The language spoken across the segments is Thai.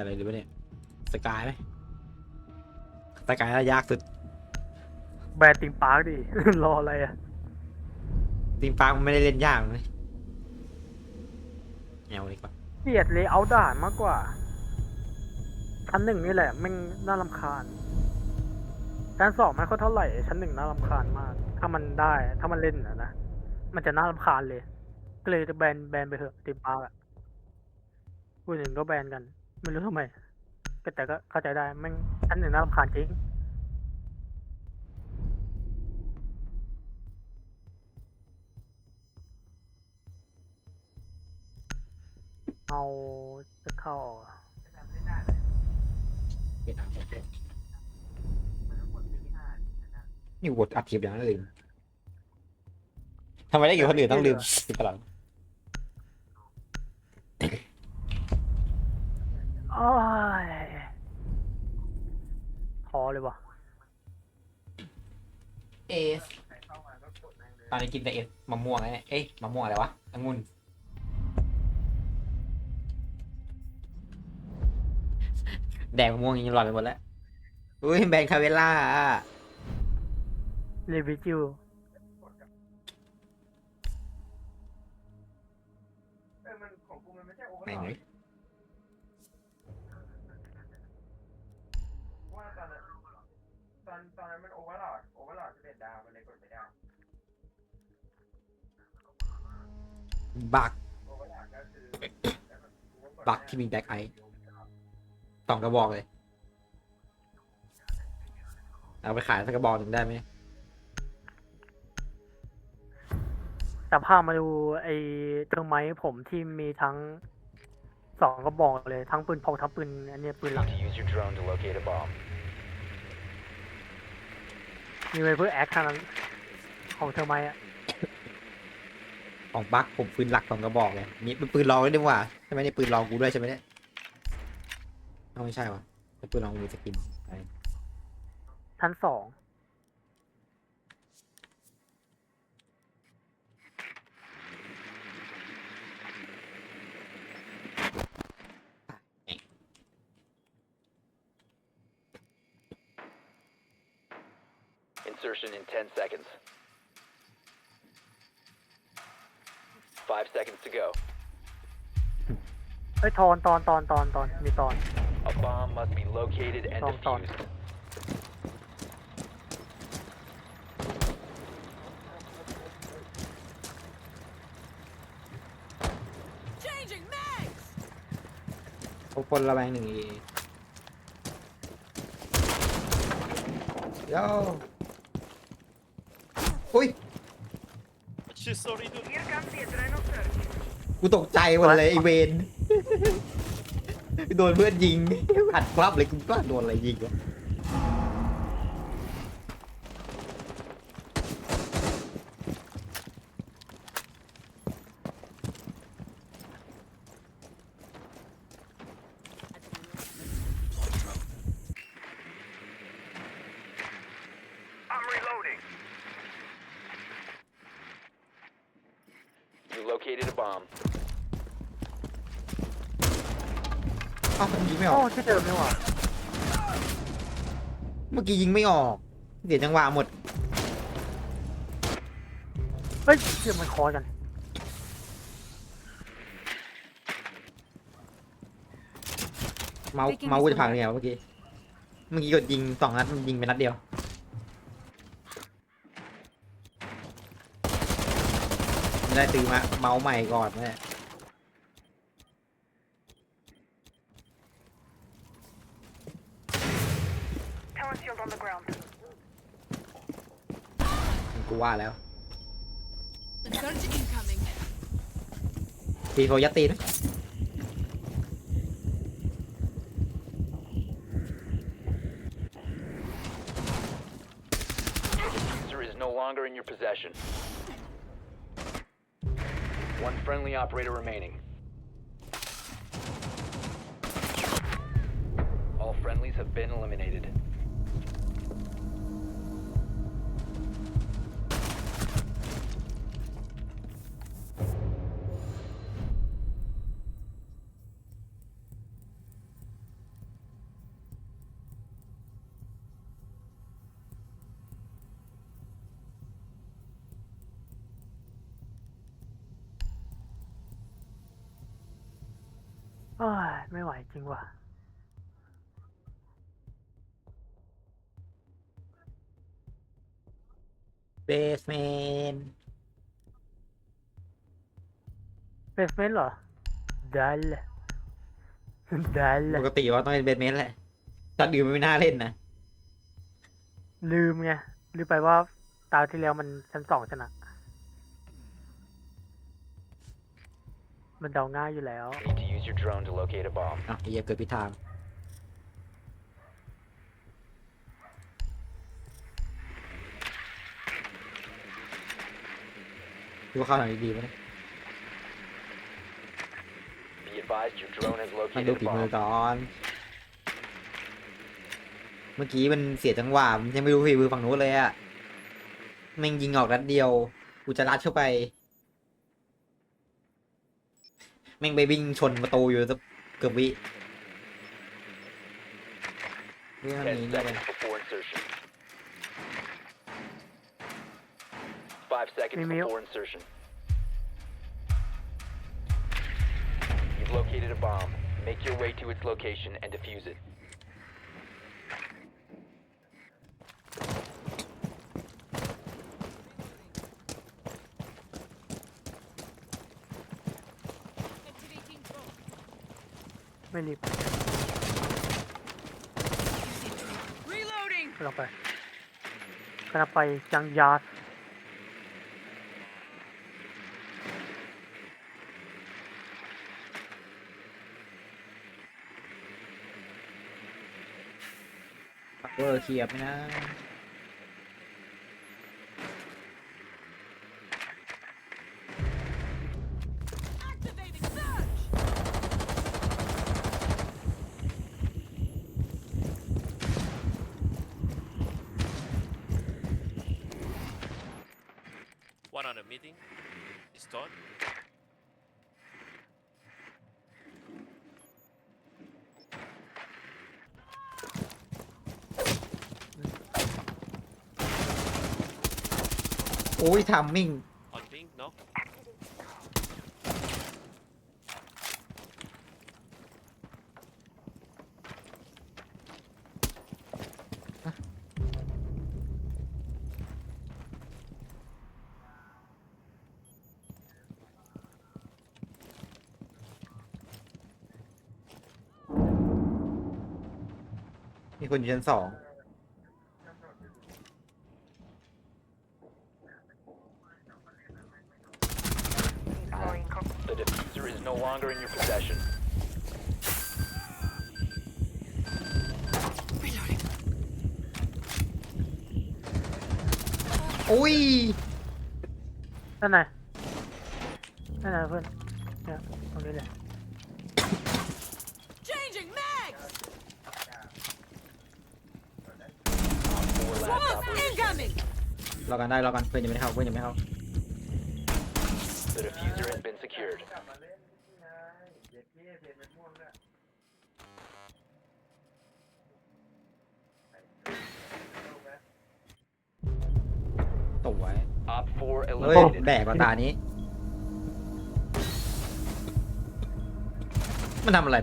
อะไรดีวะเนี่ยสกายไหมสกายน่ายากสุดแบรนด์ติงปาร์กดิ รออะไรอะจริงปาร์คมันไม่ได้เล่นยากเลยแนวดีกว่าเกลียดเลยเอาด่านมากกว่าชั้นหนึ่งนี่แหละแม่งน่ารำคาญชั้นสองไม่ค่อยเท่าไหร่ชั้นหนึ่งน่ารำคาญมาก ถ้ามันได้ถ้ามันเล่นนะนะมันจะน่ารำคาญเลย ก็เลยจะแบนแบนไปเถอะติมปาร์กอะผู้หนึ่งก็แบนกัน ไม่รู้ทำไมก็แต่ก็เข้าใจได้แม่งชั้นหนึ่งน่ารำคาญจริงเอาจะเข้าเวียดนามนี่บทอัดคลิปอย่างนั้นลืมทำไมได้อยู่คนอื่นต้องลืมสิบหลัง โอ้ยพอเลยวะเอสตอนนี้กินแต่เอสมะม่วงไงเนี่ยเอ้ยมะม่วงอะไรวะองุ่นแดงมะม่วงยังหลอนไปหมดแล้วอุ้ยแบรนด์คาเวล่าอะเรวิจิวไหนไหนว่า บักโอเวอร์โหลดก็คือแต่มันกูกดบักที่มีแบ็คไอสองกระบอกเลย เอาไปขายสักกระบอกหนึ่งได้ไหมแต่พามาดูไอ้เครื่องไม้ผมที่มีทั้งสองกระบอกเลยทั้งปืนพกทั้งปืนอันเนี้ยปืนหลัง to use your drone to locate a bomb. มีไว้เพื่อแอคเท่านั้นของเทอร์ไมอะ ของบักผมปืนหลักสองกระบอกเลยนี่เป็นปืนรองด้วยดีกว่าใช่ไหมนี่ปืนรองกูด้วยใช่ไหมเนี่ยเอาไม่ใช่วะเป็นปืนรองกูมีสกินอะไรชั้นสอง Five seconds to go. เอ้ยตอนตอนตอนตอนตอนมีตอน A bomb must be located and Tom, Tom. defused. พวกคนระแวงหนึ่งอีโย่อุ้ย กูตกใจหมดเลยไอเวนโดนเพื่อนยิงอัดคลับเลยกูก็โดนอะไรยิงวะ You located a bomb. อ้าวมันยิงไม่อโอ้อกที่เดิมนี่หว่าเมื่อกี้ยิงไม่ออก เดี๋ยวจังหวะหมด เฮ้ยเชื่อมันคอกันเมาส์เมาส์กูจะพังเนี่ยเมื่อกี้ เมื่อกี้กดยิงสองนัดมันยิงไปนัดเดียว ไม่ได้ซื้อมาเมาส์ใหม่ก่อนแม่กูว่าแล้ว Surge incoming. ตีโฟยัดตีนะ One friendly operator remaining. All friendlies have been eliminated. อ้ยไม่ไหวจริงว่ะเบสเมนเบสเมนต์เหรอได้เลยได้เลปยกติว่าต้องเป็นเบสเมนแหละตอนอื่นมันไม่น่าเล่นนะ ลืมไงลืมไปว่าตาที่แล้วมันชั้นสองชนะ มันเดาง่ายอยู่แล้ว Need to use your drone to locate a bomb. อะไอ้เหี้ยเกิดพิดทาง ดูว่าเข้าทางดีๆไหมเนี่ย Be advised your drone has มันดู located a ฝีมือ bomb. ก่อน เมื่อกี้มันเสียจังหวะมันยังไม่รู้ฝีมือฝั่งนู้นเลยอะแม่งยิงออกนัดเดียว กูจะรัดเข้าไป แม่งไปวิ่งชนประตูอยู่สักเกือบวิเรื่องนี้10เนี่ย seconds before insertion. 5 seconds Mimi- before insertion. You've located a bomb. Make your way to its location and defuse it. ไม่รีบ Reloading. กำลังไปกำลังไปยังยาร์ดเวอร์เขียบนะ a meeting. Is done. โอ้ยทัมมิ่ง มีคนอยู่ชั้นสอง The diffuser is no longer in your possession. Reloading. โอ้ย นั่นไงนั่นไงเพื่อนเนี่ยตรงนี้เลย Changing mags. Four last Swarm operator. incoming. รอกันได้รอกันเพื่อนยังไม่ได้เข้าเพื่อนยังไม่เข้า The diffuser has been secured. กลับมาเล่นนี่ไงเย็ดเท่เพลงเป็นม่วงด้วยเอาไหมตกไว้ Op 4เฮ้ย eliminated. แบกกว่าตานี้ มันทำอะไร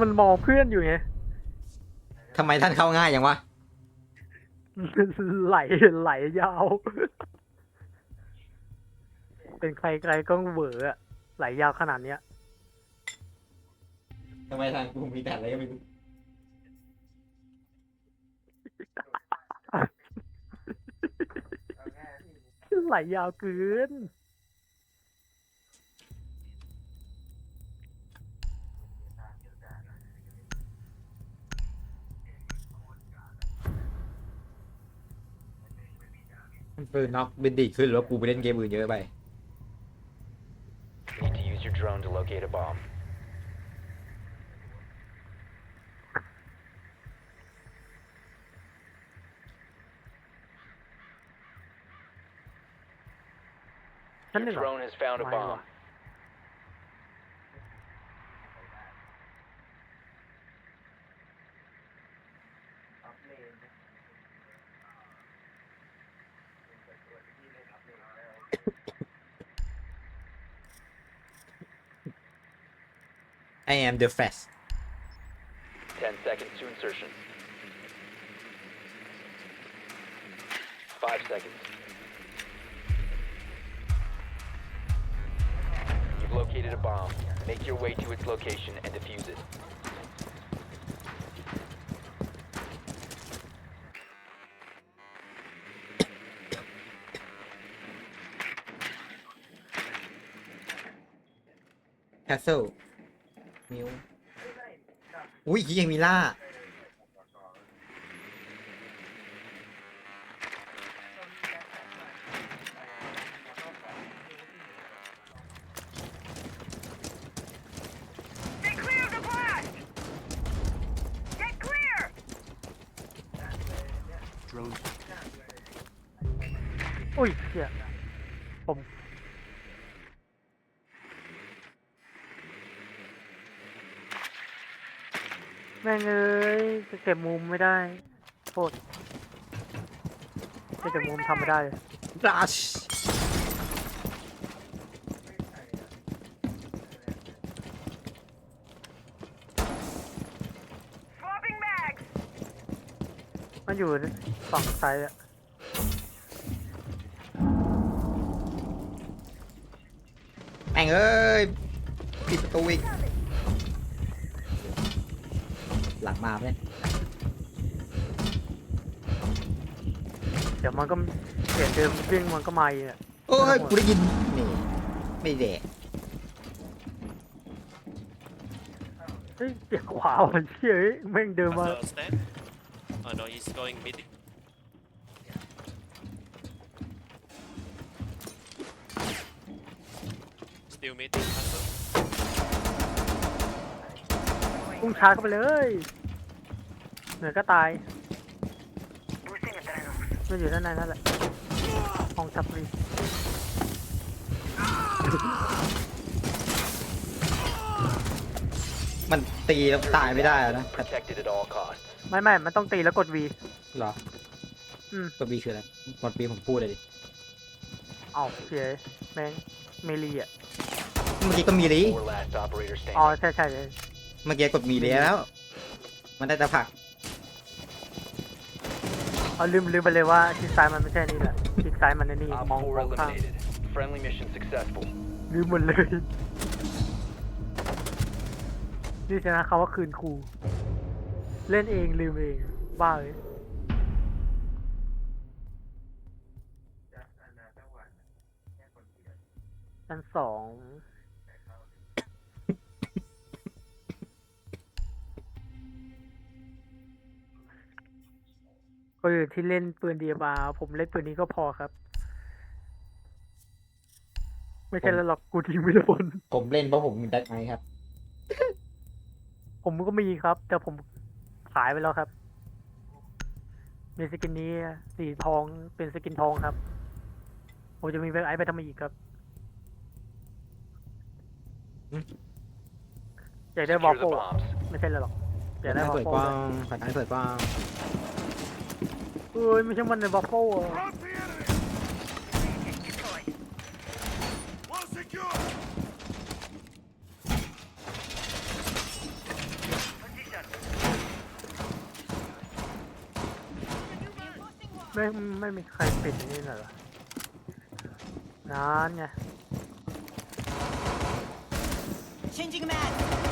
มันมองเพื่อนอยู่ไง ทำไมท่านเข้าง่ายอย่างวะ ไหลไหลยาว เป็นใครใครก็เหวออะไหลยาวขนาดเนี้ยทำไมทางกูมีแต่อะไรก็ไม่รู้เอาง่ายพี่ไหลยาวเกิน มันปืนน็อกบินดีดขึ้นหรือว่ากูไปเล่นเกมอื่นเยอะไป Need to use your drone to locate a bomb. ชั้นห Your นึ่งเหรอ drone has found a My bomb. I am the flash 10 seconds to insertion. 5 seconds. You've located a bomb. Make your way to its location and defuse it. castle มิวอุ้ยยังมีล่า แม่งเอ้ยจะเก็บมุมไม่ได้โทษจะเก็บมุมทำไม่ได้เลย rush Swapping mags! มันอยู่ฝั่งซ้ายอะแม่งเอ้ยปิดประตูอีก หลังมาเนี่ยเดี๋ยวมันก็เสียงเดิมวิ่งมันก็มาอีกอะโอ้ยกูได้ยินนี่ไม่แดกเฮ้ยเสียงขวาวันเชี่ยเอ้ยแม่งเดินมา Understand? Oh no, he's going meeting. Still meeting, Hunter. พุ่งชาร์จเข้าไปเลย เหนือก็ตายมันอยู่ด้านในนั่นแหละห้องซับรีมันตีแล้วตายไม่ได้แล้วนะ Protected at all costs. ไม่ไม่มันต้องตีแล้วกด V เหรออืมตัวบีคืออะไรกดบีผมพูดเลยดิเอาเสียแม่งเมลีอะเมื่อกี้ก็มีลี Four last operator อ๋อ standing. ใช่ใช่ใช่เมื่อกี้กดมีลีแล้ว มันได้แต่ผลัก เอาลืมลืมไปเลยว่าคลิกซ้ายมันไม่ใช่นี่แหละคลิกซ้ายมันในนี่ Op มอง4มองข้าง eliminated. Friendly mission successful. ลืมหมดเลย นี่ชนะเขาว่าคืนครู เล่นเองลืมเองบ้าเลยชั้นสอง ก็อยู่ที่เล่นปืนเดียบาผมเล่นปืนนี้ก็พอครับ ไม่ใช่แล้วหรอกกูทิ้งไม่ได้บนผมเล่นเพราะผมมีแบ็คไนครับ ผมก็มีครับ แต่ผมขายไปแล้วครับ มีสกินนี้สีทองเป็นสกินทองครับ ผมจะมีแบ็คไอซ์ไปทำไมอีกครับ อืม อยากได้บอล Secure โฟ the bombs. ไม่ใช่เลยหรอกอยากได้บอลเปิดโฟกว้างผัดไอ้เปิดกว้างเอ้ยไม่ใช่มันในบอลโฟอะไม่ไม่มีใครปิดนี่เหรอนานไง Changing mag!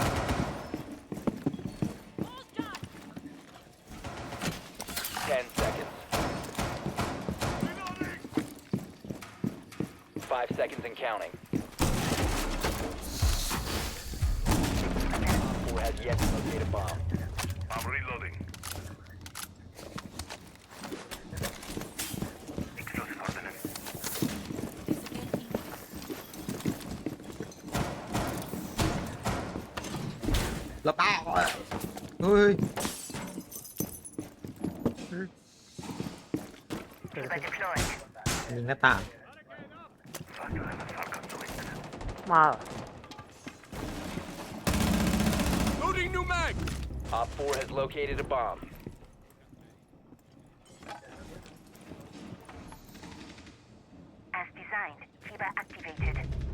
5 seconds and counting. Op 4 has yet to locate a bomb. I'm reloading. Explosive ordnance. แล้วป้ Yapma. Loading new mag. Op 4 has located a bomb. As designed, FIBA activated.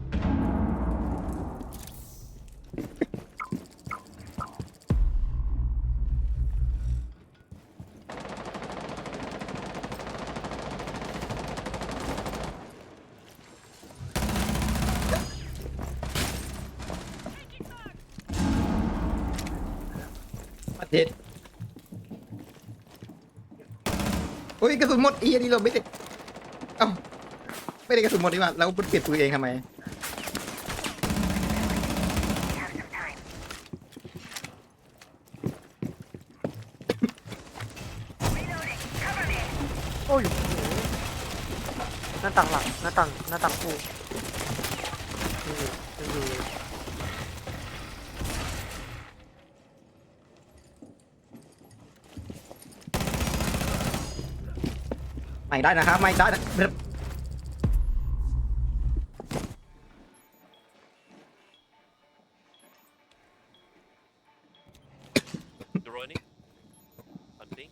ยกระสุนหมดอีอันนี้เราไม่ติดเอ้าไม่ได้กระสุนหมดดีกว่าแล้วเปลี่ยนปืนเองทำไม โอ้ยหน้าต่างหลังหน้าต่างหน้าต่างกูนี่นี่นี่ ไม่ได้นะครับ ไม่ได้นะ Droning. Hunting.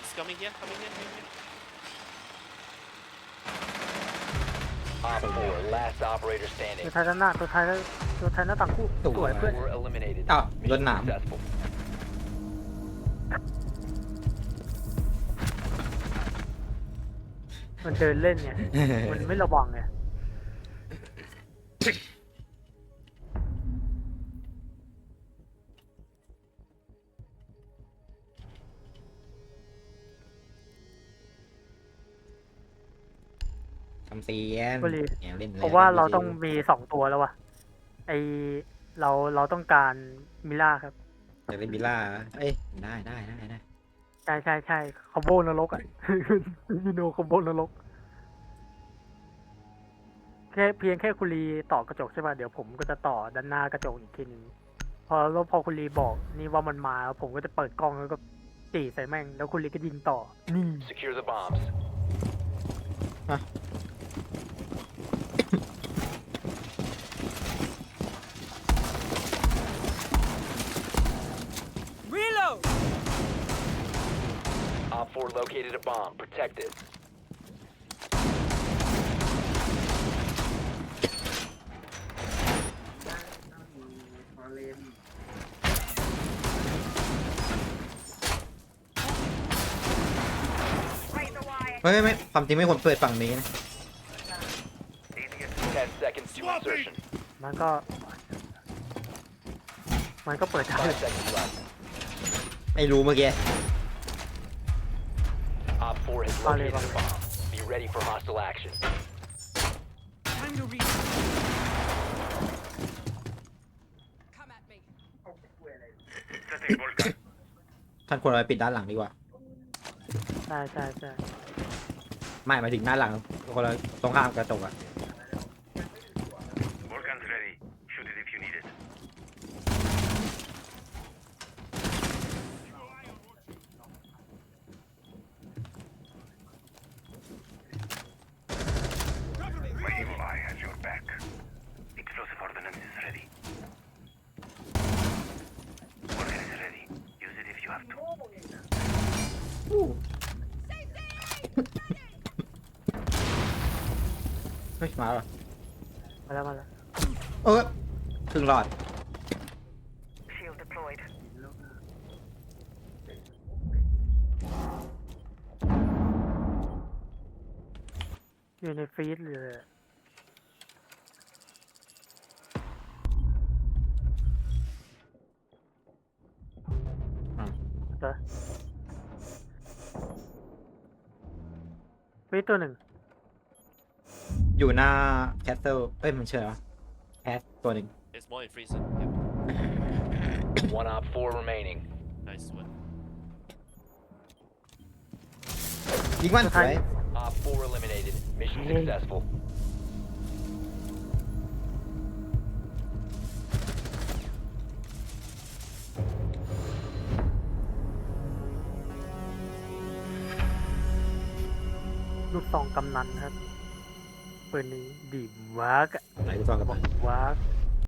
He's coming here, coming here, coming here. Op 4, last operator ตัว standing. ท้ายด้านหน้าตัวท้ายตัวท้ายหน้าต่างคู่สวยเพื่อน Four eliminated. Oh, Mission good now. successful. มันเดินเล่นไงมันไม่ระวังไง ทำเสียนบุรี เนี่ยเล่นเพราะว่าเราต้องมีสองตัวแล้ววะไอเราเราต้องการมิล่าครับอยากเล่นบิลล่าเอ้ยได้ได้ได้ได้ใช่ใช่ใช่คอมโบนรกอะ ยูโนคอมโบนรกแค่เพียงแค่คุณลีต่อกระจกใช่ป่ะเดี๋ยวผมก็จะต่อด้านหน้ากระจกอีกทีหนึงพอแล้วพอคุณลีบอกนี่ว่ามันมาแล้วผมก็จะเปิดกล้องแล้วก็จีใส่แม่ง แล้วคุณลีก็ยิงต่อนี่ Secure the bombs. Op 4 located a bomb. Protect it. มาเล่น Raise the wire. เฮ้ยไม่ความจริงไม่ควรเปิดฝั่งนี้นะ 10 seconds to insertion. มันก็ มันก็เปิดได้5 seconds left. ไม่รู้เมื่อกี้ Op 4 has Vale, located vale. a bomb. Be ready for hostile action. Time to reload. Come at me. เอาคุยอะไร Setting Volcan. ท่านควรเอาไปปิดด้านหลังดีกว่า ใช่ใช่ใช่ไม่หมายถึงด้านหลังคนละตรงข้ามกระจกอะ Volcan's ready. Shoot it if you need it. 'My evil eye has your back. Explosive ordnance is ready. Volcan is ready. Use it if you have to. เฮ้ยมาแล้วมาแล้วมาแล้วเออครึ่งหลอด Shield deployed. อยู่ในฟีดเลย ฟีดตัวหนึ่งอยู่หน้าแคสเซิลเอ้ยมันเชื่อวะแคสตัวหนึ่ง There's more in freezer. Yep. One Op 4 remaining. Nice one. ยิงมันสวย Op 4 eliminated. Mission successful. ซองกำนันครับปืนนี้ดีมากอะไหนดูซองกับบอกว่า